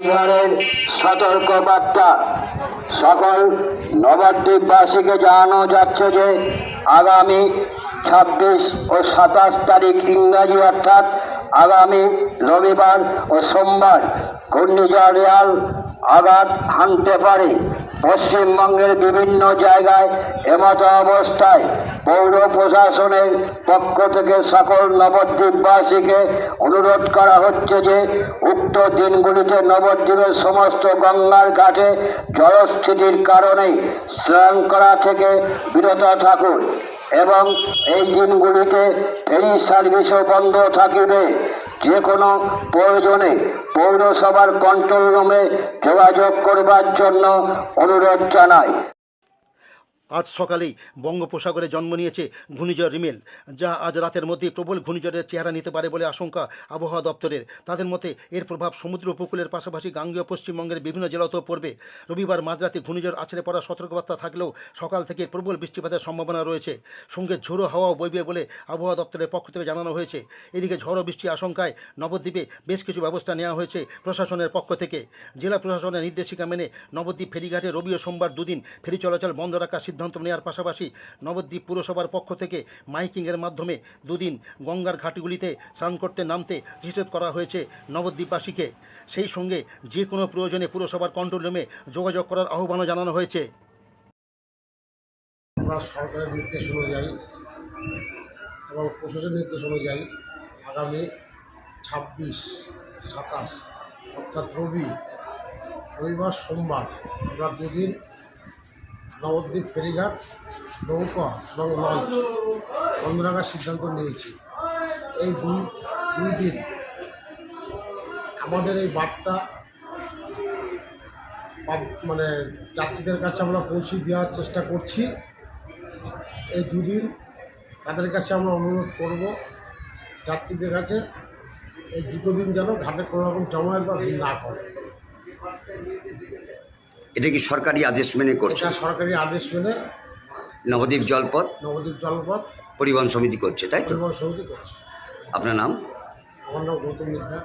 বিহারের সতর্ক বার্তা সকল নবদ্বীপবাসীকে জানানো যাচ্ছে যে, আগামী ছাব্বিশ ও সাতাশ তারিখ ইংরাজি অর্থাৎ আগামী রবিবার ও সোমবার ঘূর্ণিঝড় রেয়াল আঘাত হানতে পারে। পশ্চিমবঙ্গের বিভিন্ন জায়গায় এমতো অবস্থায় পৌর প্রশাসনের পক্ষ থেকে সকল নবদ্বীপবাসীকে অনুরোধ করা হচ্ছে যে, উক্ত দিনগুলিতে নবদ্বীপের সমস্ত গঙ্গার ঘাটে জলস্থিতির কারণে স্নান করা থেকে বিরত থাকুন। এবং এই দিনগুলিতে ফেরি সার্ভিসও বন্ধ থাকিবে। যে কোনো প্রয়োজনে পৌরসভার কন্ট্রোল রুমে যোগাযোগ করবার জন্য অনুরোধ জানাই। আজ সকালেই বঙ্গোপসাগরে জন্ম নিয়েছে ঘূর্ণিঝড় রিমেল, যা আজ রাতের মধ্যেই প্রবল ঘূর্ণিঝড়ের চেহারা নিতে পারে বলে আশঙ্কা আবহাওয়া দপ্তরের। তাদের মতে, এর প্রভাব সমুদ্র উপকূলের পাশাপাশি গাঙ্গেয় পশ্চিমবঙ্গের বিভিন্ন জেলাতেও পড়বে। রবিবার মাঝরাতে ঘূর্ণিঝড় আছড়ে পড়ার সতর্কবার্তা থাকলেও সকাল থেকে প্রবল বৃষ্টিপাতের সম্ভাবনা রয়েছে। সঙ্গে ঝোড়ো হাওয়াও বইবে বলে আবহাওয়া দপ্তরের পক্ষ থেকে জানানো হয়েছে। এদিকে ঝড় বৃষ্টি আশঙ্কায় নবদ্বীপে বেশ কিছু ব্যবস্থা নেওয়া হয়েছে প্রশাসনের পক্ষ থেকে। জেলা প্রশাসনের নির্দেশিকা মেনে নবদ্বীপ ফেরিঘাটে রবি ও সোমবার দুদিন ফেরি চলাচল বন্ধ রাখার সিদ্ধান্ত নেওয়ার পাশাপাশি নবদ্বীপ পুরসভার পক্ষ থেকে মাইকিংয়ের মাধ্যমে দুদিন গঙ্গার ঘাটগুলিতে স্নান করতে নামতে নিষেধ করা হয়েছে নবদ্বীপবাসীকে। সেই সঙ্গে যে কোনো প্রয়োজনে পুরসভার কন্ট্রোল রুমে যোগাযোগ করার আহ্বানও জানানো হয়েছে। আমরা সরকারের নির্দেশ অনুযায়ী এবং প্রশাসনের নির্দেশ অনুযায়ী আগামী ছাব্বিশ, সাতাশ, অর্থাৎ রবি, রবিবার সোমবার আমরা দুদিন নবদ্বীপ ফেরিঘাট, নৌকা এবং লঞ্চ বন্ধ রাখার সিদ্ধান্ত নিয়েছি। এই দুই দুই দিন আমাদের এই বার্তা মানে যাত্রীদের কাছে আমরা পৌঁছে দেওয়ার চেষ্টা করছি। এই দুদিন তাদের কাছে আমরা অনুরোধ করব যাত্রীদের কাছে, এই দুটো দিন যেন ঘাটে কোনো রকম জমায়েত বা ভিড় না করে। এটা কি সরকারি আদেশ মেনে করছে? এটা সরকারি আদেশ মেনে নবদ্বীপ জলপথ? নবদ্বীপ জলপথ পরিবহন সমিতি করছে তাই তো? পরিবহন সমিতি করছে। আপনার নাম? আমার নাম গৌতম মিদ্যা।